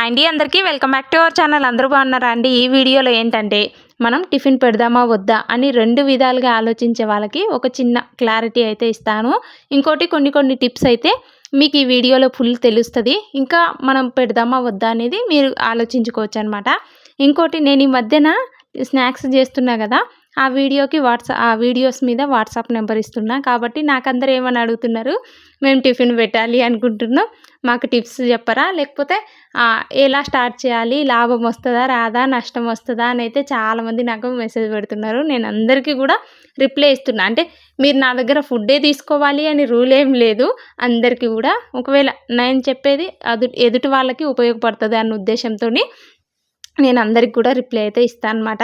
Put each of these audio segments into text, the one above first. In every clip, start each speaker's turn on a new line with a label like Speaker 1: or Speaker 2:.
Speaker 1: అండి అందరికీ welcome back to our channel. అందరూ బాగున్నారా అండి? ఈ వీడియోలో ఏంటంటే మనం టిఫిన్ పెడదామా వద్దా అని రెండు విధాలుగా ఆలోచించే వాళ్ళకి ఒక చిన్న క్లారిటీ అయితే ఇస్తాను. ఇంకోటి కొన్ని కొన్ని టిప్స్ అయితే మీకు ఈ వీడియోలో ఫుల్ తెలుస్తుంది. ఇంకా మనం పెడదామా వద్దా అనేది మీరు ఆలోచించుకోవచ్చు అనమాట ఇంకోటి నేను ఈ మధ్యన స్నాక్స్ చేస్తున్నా కదా ఆ వీడియోకి వాట్సాప్ ఆ వీడియోస్ మీద వాట్సాప్ నెంబర్ ఇస్తున్నా. కాబట్టి నాకు అందరు ఏమని అడుగుతున్నారు? మేము టిఫిన్ పెట్టాలి అనుకుంటున్నాం. మాకు టిప్స్ చెప్పరా? లేకపోతే ఎలా స్టార్ట్ చేయాలి? లాభం వస్తుందా? రాదా? నష్టం వస్తుందా? అని అయితే చాలామంది నాకు మెసేజ్ పెడుతున్నారు. నేను అందరికీ కూడా రిప్లై ఇస్తున్నా. అంటే మీరు నా దగ్గర ఫుడ్డే తీసుకోవాలి అని రూల్ ఏం లేదు. అందరికీ కూడా. ఒకవేళ నేను చెప్పేది అది ఎదుటి వాళ్ళకి ఉపయోగపడుతుంది అన్న ఉద్దేశంతో నేను అందరికి కూడా రిప్లై అయితే ఇస్తాను అనమాట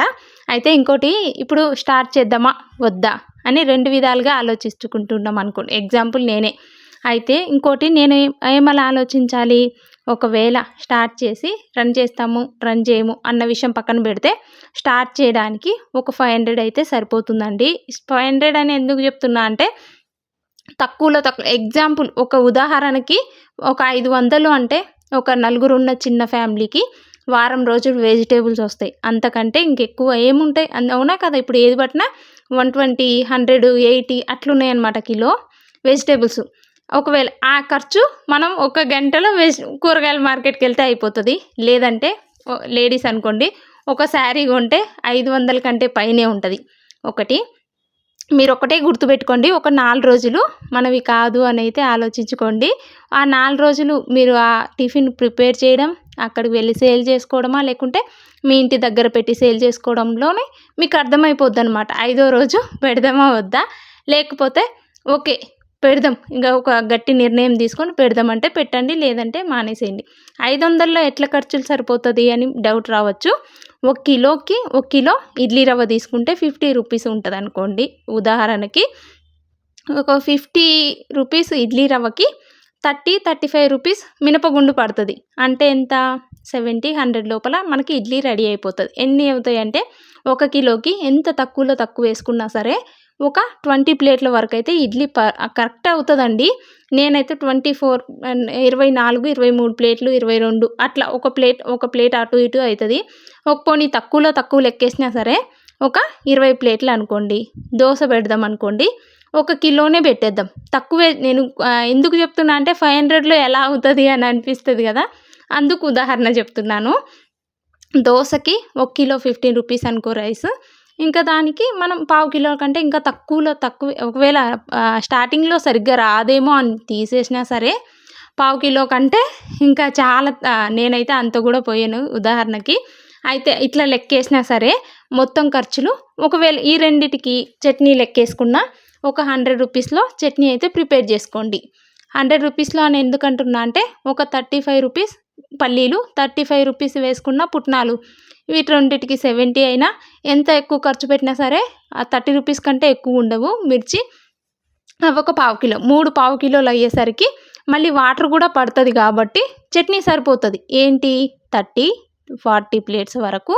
Speaker 1: అయితే ఇంకోటి ఇప్పుడు స్టార్ట్ చేద్దామా? వద్దా? అని రెండు విధాలుగా ఆలోచించుకుంటున్నాం అనుకోండి. ఎగ్జాంపుల్ నేనే. అయితే ఇంకోటి నేను ఏమలా ఆలోచించాలి? ఒకవేళ స్టార్ట్ చేసి రన్ చేస్తాము రన్ చేయము అన్న విషయం పక్కన పెడితే స్టార్ట్ చేయడానికి ఒక ఫైవ్ హండ్రెడ్ అయితే సరిపోతుందండి. ఫైవ్ హండ్రెడ్ అని ఎందుకు చెప్తున్నా అంటే తక్కువలో తక్కువ ఎగ్జాంపుల్ ఒక ఉదాహరణకి ఒక ఐదు వందలు అంటే ఒక నలుగురు ఉన్న చిన్న ఫ్యామిలీకి వారం రోజులు వెజిటేబుల్స్ వస్తాయి. అంతకంటే ఇంకెక్కువ ఏముంటాయి? అవునా కదా? ఇప్పుడు ఏది పట్టినా వన్ ట్వంటీ హండ్రెడ్ ఎయిటీ అట్లున్నాయి అనమాట కిలో వెజిటేబుల్స్. ఒకవేళ ఆ ఖర్చు మనం ఒక గంటలో వెజ్ కూరగాయల మార్కెట్కి వెళ్తే అయిపోతుంది. లేదంటే లేడీస్ అనుకోండి ఒక శారీ కొంటే ఐదు వందల కంటే పైనే ఉంటుంది. ఒకటి మీరు ఒకటే గుర్తుపెట్టుకోండి ఒక నాలుగు రోజులు మనవి కాదు అని అయితే ఆలోచించుకోండి. ఆ నాలుగు రోజులు మీరు ఆ టిఫిన్ ప్రిపేర్ చేయడం అక్కడికి వెళ్ళి సేల్ చేసుకోవడమా? లేకుంటే మీ ఇంటి దగ్గర పెట్టి సేల్ చేసుకోవడంలోనే మీకు అర్థమైపోద్ది అనమాట ఐదో రోజు పెడదామా వద్దా? లేకపోతే ఓకే పెడదాం. ఇంకా ఒక గట్టి నిర్ణయం తీసుకొని పెడదామంటే పెట్టండి లేదంటే మానేసేయండి. ఐదు వందల్లో ఎట్ల ఖర్చులు సరిపోతుంది అని డౌట్ రావచ్చు. ఒక కిలోకి ఒక కిలో ఇడ్లీ రవ్వ తీసుకుంటే ఫిఫ్టీ రూపీస్ ఉంటుంది అనుకోండి ఉదాహరణకి ఒక ఫిఫ్టీ రూపీస్ ఇడ్లీ రవ్వకి థర్టీ థర్టీ ఫైవ్ రూపీస్ మినపగుండు పడుతుంది. అంటే ఎంత? సెవెంటీ హండ్రెడ్ లోపల మనకి ఇడ్లీ రెడీ అయిపోతుంది. ఎన్ని అవుతాయి అంటే ఒక కిలోకి ఎంత తక్కువలో తక్కువ వేసుకున్నా సరే ఒక ట్వంటీ ప్లేట్ల వరకు అయితే ఇడ్లీ ప కరెక్ట్ అవుతుందండి. నేనైతే ట్వంటీ ఫోర్ ఇరవై నాలుగు ఇరవై మూడు ప్లేట్లు ఇరవై రెండు అట్లా ఒక ప్లేట్ ఒక ప్లేట్ అటు ఇటు అవుతుంది. ఒక పోనీ తక్కువలో తక్కువ లెక్కేసినా సరే ఒక ఇరవై ప్లేట్లు అనుకోండి దోశ పెడదాం అనుకోండి ఒక కిలోనే పెట్టేద్దాం. తక్కువే నేను ఎందుకు చెప్తున్నా అంటే ఫైవ్ హండ్రెడ్లో ఎలా అవుతుంది అని అనిపిస్తుంది కదా? అందుకు ఉదాహరణ చెప్తున్నాను. దోశకి ఒక కిలో ఫిఫ్టీన్ రూపీస్ అనుకో రైస్. ఇంకా దానికి మనం పావు కిలో కంటే ఇంకా తక్కువలో తక్కువ ఒకవేళ స్టార్టింగ్లో సరిగ్గా రాదేమో అని తీసేసినా సరే పావు కిలో కంటే ఇంకా చాలా నేనైతే అంత కూడా పోయాను ఉదాహరణకి. అయితే ఇట్లా లెక్కేసినా సరే మొత్తం ఖర్చులు ఒకవేళ ఈ రెండిటికి చట్నీ లెక్కేసుకున్న ఒక హండ్రెడ్ రూపీస్లో చట్నీ అయితే ప్రిపేర్ చేసుకోండి. హండ్రెడ్ రూపీస్లో అని ఎందుకంటున్నా అంటే ఒక థర్టీ ఫైవ్ రూపీస్ పల్లీలు థర్టీ ఫైవ్ రూపీస్ వేసుకున్న పుట్నాలు. వీటి రెండింటికి సెవెంటీ అయినా ఎంత ఎక్కువ ఖర్చు పెట్టినా సరే ఆ థర్టీ రూపీస్ కంటే ఎక్కువ ఉండవు. మిర్చి అవి ఒక పావు కిలో మూడు పావు కిలోలు అయ్యేసరికి మళ్ళీ వాటర్ కూడా పడుతుంది కాబట్టి చట్నీ సరిపోతుంది. ఏంటి? థర్టీ ఫార్టీ ప్లేట్స్ వరకు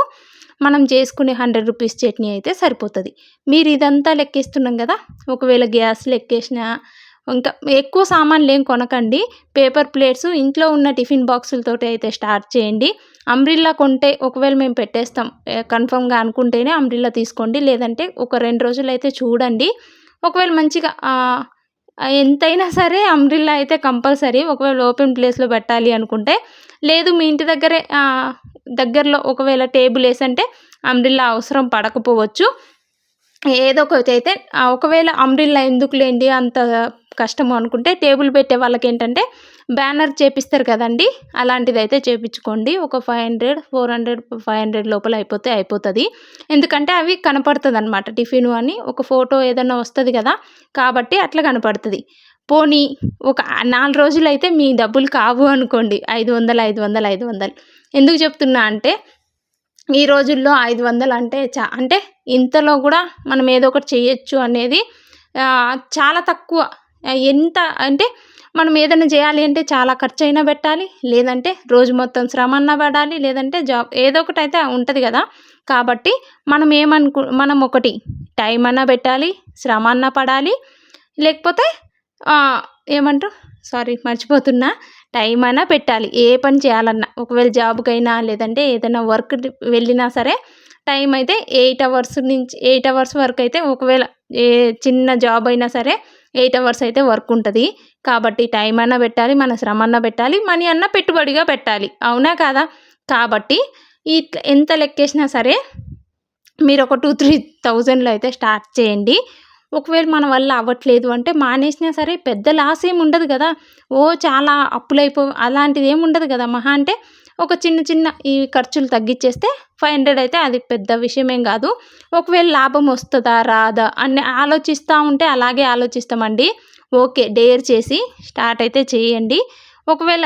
Speaker 1: మనం చేసుకునే హండ్రెడ్ రూపీస్ చట్నీ అయితే సరిపోతుంది. మీరు ఇదంతా లెక్కిస్తున్నాం కదా ఒకవేళ గ్యాస్ లెక్కేసిన ఇంకా ఎక్కువ సామాన్లు ఏం కొనకండి. పేపర్ ప్లేట్స్ ఇంట్లో ఉన్న టిఫిన్ బాక్సులతో అయితే స్టార్ట్ చేయండి. అంబ్రిల్లా కొంటే ఒకవేళ మేము పెట్టేస్తాం కన్ఫర్మ్గా అనుకుంటేనే అంబ్రిల్లా తీసుకోండి. లేదంటే ఒక రెండు రోజులు అయితే చూడండి. ఒకవేళ మంచిగా ఎంతైనా సరే అంబ్రిల్లా అయితే కంపల్సరీ. ఒకవేళ ఓపెన్ ప్లేస్లో పెట్టాలి అనుకుంటే లేదు మీ ఇంటి దగ్గరే దగ్గరలో ఒకవేళ టేబుల్ వేసంటే అంబ్రిల్లా అవసరం పడకపోవచ్చు. ఏదో ఒకటి అయితే ఒకవేళ అంబ్రిల్లా ఎందుకు లేండి అంత కష్టము అనుకుంటే టేబుల్ పెట్టే వాళ్ళకి ఏంటంటే బ్యానర్ చేపిస్తారు కదండి అలాంటిది అయితే చేపించుకోండి. ఒక five hundred four hundred five hundred లోపల అయిపోతే అయిపోతుంది. ఎందుకంటే అవి కనపడుతుంది అనమాట టిఫిన్ అని ఒక ఫోటో ఏదైనా వస్తుంది కదా కాబట్టి అట్లా కనపడుతుంది. పోనీ ఒక నాలుగు రోజులు అయితే మీ డబ్బులు కావు అనుకోండి. ఐదు వందలు ఐదు వందలు ఐదు వందలు. ఎందుకు చెప్తున్నా అంటే ఈ రోజుల్లో ఐదు వందలు అంటే చా అంటే ఇంతలో కూడా మనం ఏదో ఒకటి చేయొచ్చు అనేది చాలా తక్కువ. ఎంత అంటే మనం ఏదైనా చేయాలి అంటే చాలా ఖర్చు అయినా పెట్టాలి లేదంటే రోజు మొత్తం శ్రమ అన్నా పడాలి లేదంటే జాబ్ ఏదో ఒకటి అయితే ఉంటుంది కదా. కాబట్టి మనం ఏమనుకు మనం ఒకటి టైం అన్నా పెట్టాలి శ్రమ అన్నా పడాలి లేకపోతే ఏమంటారు? సారీ మర్చిపోతున్నా. టైం అయినా పెట్టాలి. ఏ పని చేయాలన్నా. ఒకవేళ జాబ్కైనా లేదంటే ఏదైనా వర్క్ వెళ్ళినా సరే టైం అయితే ఎయిట్ అవర్స్ నుంచి ఎయిట్ అవర్స్ వరకు అయితే ఒకవేళ ఏ చిన్న జాబ్ అయినా సరే ఎయిట్ అవర్స్ అయితే వర్క్ ఉంటుంది. కాబట్టి టైం అన్నా పెట్టాలి మన శ్రమ అన్నా పెట్టాలి మనీ అన్న పెట్టుబడిగా పెట్టాలి. అవునా కాదా? కాబట్టి ఇట్లా ఎంత లెక్కేసినా సరే మీరు ఒక టూ త్రీ థౌజండ్లో అయితే స్టార్ట్ చేయండి. ఒకవేళ మన వల్ల అవ్వట్లేదు అంటే మానేసినా సరే పెద్ద లాస్ ఏమి ఉండదు కదా. ఓ చాలా అప్పులైపో అలాంటిది ఏమి ఉండదు కదా మహా. అంటే ఒక చిన్న చిన్న ఈ ఖర్చులు తగ్గించేస్తే ఫైవ్ హండ్రెడ్ అయితే అది పెద్ద విషయమేం కాదు. ఒకవేళ లాభం వస్తుందా రాదా అని ఆలోచిస్తూ ఉంటే అలాగే ఆలోచిస్తామండి. ఓకే డేర్ చేసి స్టార్ట్ అయితే చేయండి. ఒకవేళ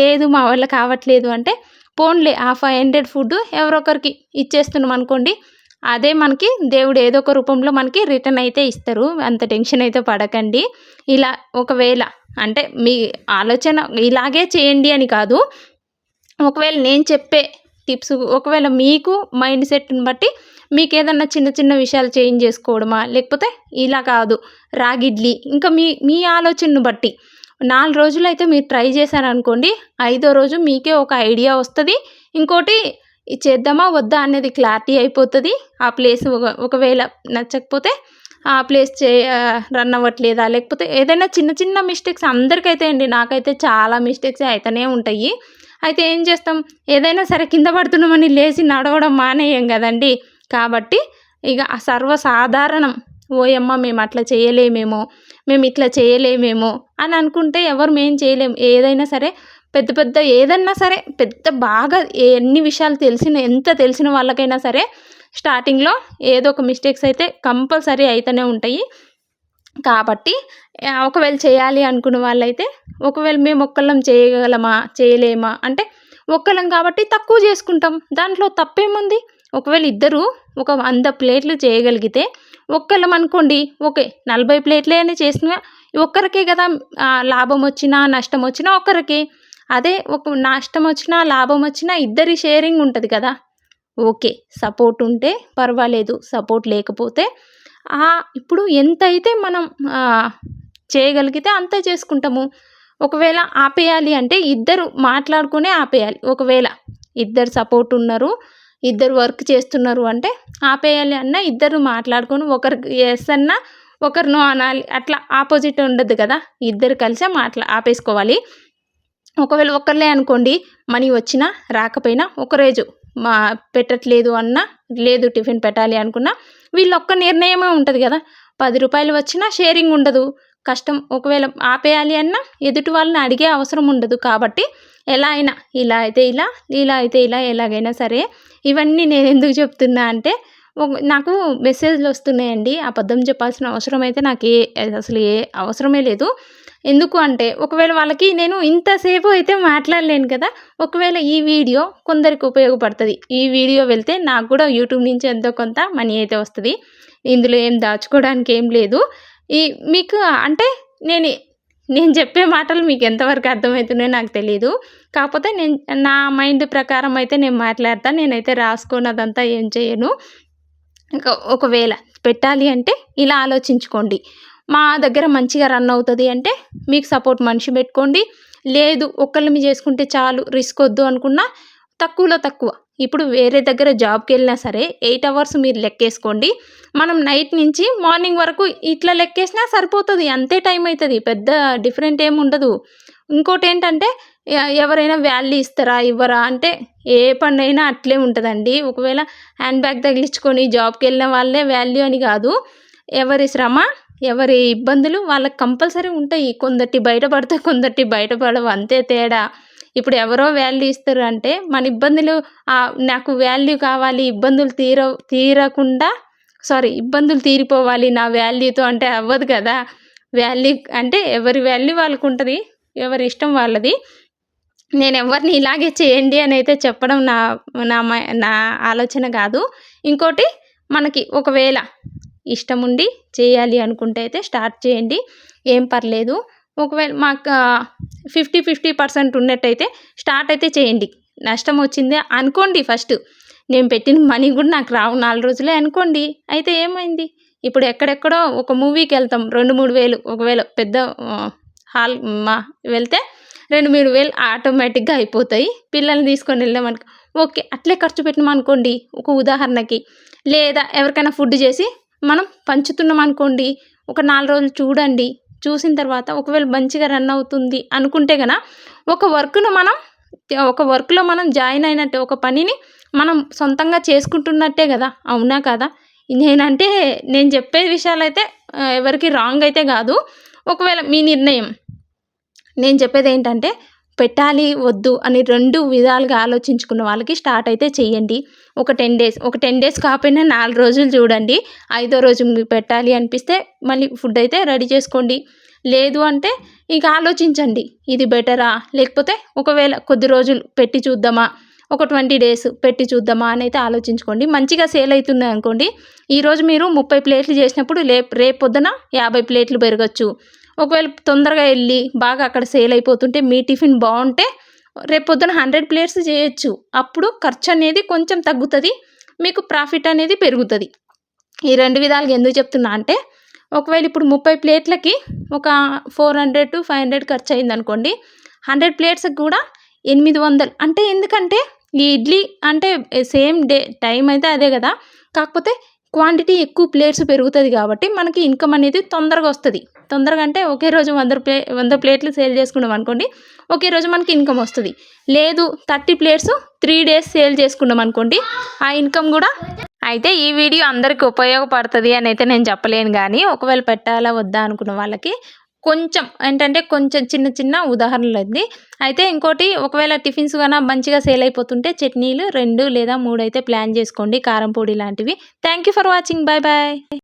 Speaker 1: లేదు మా వల్ల కావట్లేదు అంటే పోన్లే ఆ ఫైవ్ హండ్రెడ్ ఫుడ్ ఎవరొకరికి ఇచ్చేస్తున్నాం అనుకోండి అదే మనకి దేవుడు ఏదో ఒక రూపంలో మనకి రిటర్న్ అయితే ఇస్తారు. అంత టెన్షన్ అయితే పడకండి. ఇలా ఒకవేళ అంటే మీ ఆలోచన ఇలాగే చేయండి అని కాదు. ఒకవేళ నేను చెప్పే టిప్స్ ఒకవేళ మీకు మైండ్ సెట్ని బట్టి మీకు ఏదన్నా చిన్న చిన్న విషయాలు చేంజ్ చేసుకోవడమా? లేకపోతే ఇలా కాదు రాగిడ్లీ ఇంకా మీ మీ ఆలోచనను బట్టి నాలుగు రోజులు అయితే మీరు ట్రై చేశారనుకోండి ఐదో రోజు మీకే ఒక ఐడియా వస్తుంది. ఇంకోటి చేద్దామా వద్దా అనేది క్లారిటీ అయిపోతుంది. ఆ ప్లేస్ ఒకవేళ నచ్చకపోతే ఆ ప్లేస్ చే రన్ అవ్వట్లేదా? లేకపోతే ఏదైనా చిన్న చిన్న మిస్టేక్స్ అందరికైతే అండి నాకైతే చాలా మిస్టేక్స్ అయితేనే ఉంటాయి. అయితే ఏం చేస్తాం? ఏదైనా సరే కింద పడుతున్నామని లేచి నడవడం మానేయం కదండి. కాబట్టి ఇక సర్వసాధారణం ఓయమ్మ మేము అట్లా చేయలేమేమో మేము ఇట్లా చేయలేమేమో అని అనుకుంటే ఎవరు మేం చేయలేము ఏదైనా సరే పెద్ద పెద్ద ఏదన్నా సరే పెద్ద బాగా ఎన్ని విషయాలు తెలిసిన ఎంత తెలిసిన వాళ్ళకైనా సరే స్టార్టింగ్లో ఏదో ఒక మిస్టేక్స్ అయితే కంపల్సరీ అయితేనే ఉంటాయి. కాబట్టి ఒకవేళ చేయాలి అనుకున్న వాళ్ళైతే ఒకవేళ మేము ఒక్కళ్ళం చేయగలమా చేయలేమా అంటే ఒక్కళ్ళం కాబట్టి తక్కువ చేసుకుంటాం. దాంట్లో తప్పేముంది? ఒకవేళ ఇద్దరు ఒక వంద ప్లేట్లు చేయగలిగితే ఒక్కళ్ళం అనుకోండి ఓకే నలభై ప్లేట్లే అని చేసిన ఒక్కరికే కదా లాభం వచ్చినా నష్టం వచ్చినా ఒక్కరికి. అదే ఒక నష్టం వచ్చినా లాభం వచ్చినా ఇద్దరి షేరింగ్ ఉంటుంది కదా. ఓకే సపోర్ట్ ఉంటే పర్వాలేదు సపోర్ట్ లేకపోతే ఇప్పుడు ఎంత అయితే మనం చేయగలిగితే అంత చేసుకుంటాము. ఒకవేళ ఆపేయాలి అంటే ఇద్దరు మాట్లాడుకునే ఆపేయాలి. ఒకవేళ ఇద్దరు సపోర్ట్ ఉన్నారు ఇద్దరు వర్క్ చేస్తున్నారు అంటే ఆపేయాలి అన్నా ఇద్దరు మాట్లాడుకొని ఒకరికి ఎస్ అన్నా ఒకరు నో అనాలి. అట్లా ఆపోజిట్ ఉండదు కదా. ఇద్దరు కలిసే మాట్లా ఆపేసుకోవాలి. ఒకవేళ ఒక్కరిలే అనుకోండి మనీ వచ్చినా రాకపోయినా ఒకరోజు మా పెట్టట్లేదు అన్నా లేదు టిఫిన్ పెట్టాలి అనుకున్నా వీళ్ళ ఒక్క నిర్ణయమే ఉంటుంది కదా. పది రూపాయలు వచ్చినా షేరింగ్ ఉండదు. కష్టం ఒకవేళ ఆపేయాలి అన్నా ఎదుటి వాళ్ళని అడిగే అవసరం ఉండదు. కాబట్టి ఎలా అయినా ఇలా అయితే ఇలా ఇలా అయితే ఇలా ఎలాగైనా సరే ఇవన్నీ నేను ఎందుకు చెప్తున్నా అంటే నాకు మెసేజ్లు వస్తున్నాయండి. అబద్ధం చెప్పాల్సిన అవసరం అయితే నాకు ఏ అసలు ఏ అవసరమే లేదు. ఎందుకు అంటే ఒకవేళ వాళ్ళకి నేను ఇంతసేపు అయితే మాట్లాడలేను కదా ఒకవేళ ఈ వీడియో కొందరికి ఉపయోగపడుతుంది. ఈ వీడియో వెళ్తే నాకు కూడా యూట్యూబ్ నుంచి ఎంతో కొంత మనీ అయితే వస్తుంది. ఇందులో ఏం దాచుకోవడానికి ఏం లేదు. ఈ మీకు అంటే నేను నేను చెప్పే మాటలు మీకు ఎంతవరకు అర్థమవుతున్నాయో నాకు తెలియదు కాకపోతే నేను నా మైండ్ ప్రకారం అయితే నేను మాట్లాడతాను నేనైతే రాసుకున్నదంతా ఏం చేయను. ఇంకా ఒకవేళ పెట్టాలి అంటే ఇలా ఆలోచించుకోండి. మా దగ్గర మంచిగా రన్ అవుతుంది అంటే మీకు సపోర్ట్ మనిషి పెట్టుకోండి. లేదు ఒక్కళ్ళ మీ చేసుకుంటే చాలు రిస్క్ వద్దు అనుకున్నా తక్కువలో తక్కువ. ఇప్పుడు వేరే దగ్గర జాబ్కి వెళ్ళినా సరే ఎయిట్ అవర్స్ మీరు లెక్కేసుకోండి. మనం నైట్ నుంచి మార్నింగ్ వరకు ఇట్లా లెక్కేసినా సరిపోతుంది. అంతే టైం అవుతుంది పెద్ద డిఫరెంట్ ఏమి ఉండదు. ఇంకోటి ఏంటంటే ఎవరైనా వ్యాల్యూ ఇస్తారా ఇవ్వరా? అంటే ఏ పనైనా అట్లే ఉంటుందండి. ఒకవేళ హ్యాండ్ బ్యాగ్ తగిలించుకొని జాబ్కి వెళ్ళిన వాళ్ళే వాల్యూ అని కాదు. ఎవరి శ్రమ ఎవరి ఇబ్బందులు వాళ్ళకి కంపల్సరీ ఉంటాయి. కొందటి బయటపడితే కొందటి బయటపడవు. అంతే తేడా. ఇప్పుడు ఎవరో వాల్యూ ఇస్తారు అంటే మన ఇబ్బందులు నాకు వాల్యూ కావాలి ఇబ్బందులు తీర తీరకుండా సారీ ఇబ్బందులు తీరిపోవాలి నా వాల్యూతో అంటే అవ్వదు కదా. వాల్యూ అంటే ఎవరి వాల్యూ వాళ్ళకు ఉంటుంది ఎవరి ఇష్టం వాళ్ళది. నేను ఎవరిని ఇలాగే చేయండి అని అయితే చెప్పడం నా నా నా ఆలోచన కాదు. ఇంకోటి మనకి ఒకవేళ ఇష్టం ఉండి చేయాలి అనుకుంటే అయితే స్టార్ట్ చేయండి. ఏం పర్లేదు. ఒకవేళ మాకు ఫిఫ్టీ ఫిఫ్టీ పర్సెంట్ ఉన్నట్టయితే స్టార్ట్ అయితే చేయండి. నష్టం వచ్చింది అనుకోండి ఫస్ట్. నేను పెట్టిన మనీ కూడా నాకు రావు నాలుగు రోజులే అనుకోండి. అయితే ఏమైంది? ఇప్పుడు ఎక్కడెక్కడో ఒక మూవీకి వెళ్తాం. రెండు మూడు వేలు. ఒకవేళ పెద్ద హాల్ మా వెళ్తే రెండు మూడు వేలు ఆటోమేటిక్గా అయిపోతాయి. పిల్లల్ని తీసుకొని వెళ్ళామనుకో ఓకే అట్లే ఖర్చు పెట్టినాం అనుకోండి ఒక ఉదాహరణకి. లేదా ఎవరికైనా ఫుడ్ చేసి మనం పంచుతున్నాం అనుకోండి ఒక నాలుగు రోజులు చూడండి చూసిన తర్వాత ఒకవేళ మంచిగా రన్ అవుతుంది అనుకుంటే గన ఒక వర్క్ను మనం ఒక వర్క్లో మనం జాయిన్ అయినట్టే ఒక పనిని మనం సొంతంగా చేసుకుంటున్నట్టే కదా అవునా కదా? నేనంటే నేను చెప్పే విషయాలు అయితే ఎవరికి రాంగ్ అయితే కాదు. ఒకవేళ మీ నిర్ణయం నేను చెప్పేది ఏంటంటే పెట్టాలి వద్దు అని రెండు విధాలుగా ఆలోచించుకున్న వాళ్ళకి స్టార్ట్ అయితే చేయండి ఒక టెన్ డేస్ ఒక టెన్ డేస్ కాకపోయినా నాలుగు రోజులు చూడండి. ఐదో రోజు మీకు పెట్టాలి అనిపిస్తే మళ్ళీ ఫుడ్ అయితే రెడీ చేసుకోండి. లేదు అంటే ఇక ఆలోచించండి ఇది బెటరా? లేకపోతే ఒకవేళ కొద్ది రోజులు పెట్టి చూద్దామా? ఒక ట్వంటీ డేస్ పెట్టి చూద్దామా అని అయితే ఆలోచించుకోండి. మంచిగా సేల్ అవుతున్నాయి అనుకోండి. ఈరోజు మీరు ముప్పై ప్లేట్లు చేసినప్పుడు లే రేపు పొద్దున యాభై ప్లేట్లు పెరగచ్చు. ఒకవేళ తొందరగా వెళ్ళి బాగా అక్కడ సేల్ అయిపోతుంటే మీ టిఫిన్ బాగుంటే రేపొద్దున హండ్రెడ్ ప్లేట్స్ చేయొచ్చు. అప్పుడు ఖర్చు అనేది కొంచెం తగ్గుతుంది మీకు ప్రాఫిట్ అనేది పెరుగుతుంది. ఈ రెండు విధాలుగా ఎందుకు చెప్తున్నా అంటే ఒకవేళ ఇప్పుడు ముప్పై ప్లేట్లకి ఒక four hundred to five hundred ఖర్చు అయింది అనుకోండి హండ్రెడ్ ప్లేట్స్కి కూడా ఎనిమిది వందలు. అంటే ఎందుకంటే ఈ ఇడ్లీ అంటే సేమ్ డే టైం అయితే అదే కదా. కాకపోతే క్వాంటిటీ ఎక్కువ ప్లేట్స్ పెరుగుతుంది కాబట్టి మనకి ఇన్కమ్ అనేది తొందరగా వస్తుంది. తొందరగా అంటే ఒకే రోజు వంద ప్లే వంద ప్లేట్లు సేల్ చేసుకున్నాం అనుకోండి ఒకే రోజు మనకి ఇన్కమ్ వస్తుంది. లేదు thirty plates three days sale చేసుకున్నాం అనుకోండి ఆ ఇన్కమ్ కూడా అయితే ఈ వీడియో అందరికి ఉపయోగపడుతుంది అని అయితే నేను చెప్పలేను కానీ ఒకవేళ పెట్టాలా వద్దా అనుకున్న వాళ్ళకి కొంచెం ఏంటంటే కొంచెం చిన్న చిన్న ఉదాహరణలు అండి అయితే ఇంకోటి ఒకవేళ టిఫిన్స్ కన్నా మంచిగా సేల్ అయిపోతుంటే చట్నీలు రెండు లేదా మూడు అయితే ప్లాన్ చేసుకోండి. కారం పొడి లాంటివి. Thank you for watching. Bye bye